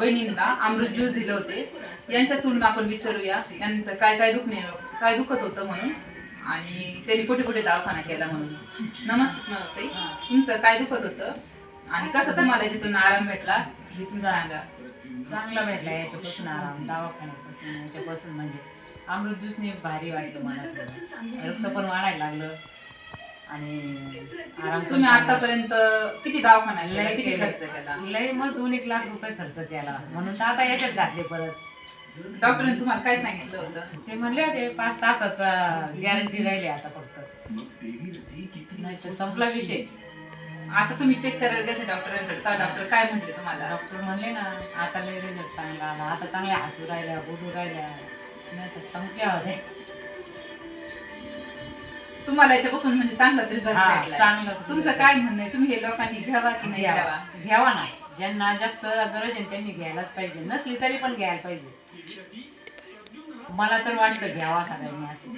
बहिणींना अमृत ज्यूस दिले होते. यांच्यातून आपण विचारूया यांचं काय काय दुखणे काय दुखत होतं म्हणून? आणि त्यांनी कुठे कुठे दवाखाना केला म्हणून? नमस्ते तुमचं काय दुखत होतं? आणि कसं तुम्हाला याच्यातून आराम भेटला? हे तुम्ही सांगा. चांगला भेटला याच्यापासून आराम दवाखान्यापासून. याच्यापासून म्हणजे अमृत ज्यूसने भारी वाटलं मला रक्त पण वाढायला लागलं. आणि आराम तुम्ही. आतापर्यंत किती दवाखाना लय किती. खर्च केला? लय मग दोन एक लाख रुपये खर्च केला. म्हणून तर आता याच्यात घातले परत. डॉक्टरने तुम्हाला काय सांगितलं होतं? ते म्हणले होते पाच तासात गॅरंटी राहिली आता फक्त. नाही तर संपला विषय. आता तुम्ही चेक करायला गेले डॉक्टरांकडे. तर डॉक्टर काय म्हटले तुम्हाला? डॉक्टर म्हणले ना आता लय रिझल्ट चांगला आला. आता चांगल्या हसू राहिल्या बोलू राहिल्या. नाही तर संपल्या होत्या. तुम्हाला याच्यापासून म्हणजे हा, चांगलं तुमचं काय म्हणणं आहे? तुम्ही हे लोकांनी घ्यावा की नाही घ्यावा. घ्यावा? घ्यावा ना ज्यांना जास्त गरज आहे त्यांनी घ्यायलाच पाहिजे. नसली तरी पण घ्यायला पाहिजे. मला तर वाटतं घ्यावा सगळ्यांनी असं.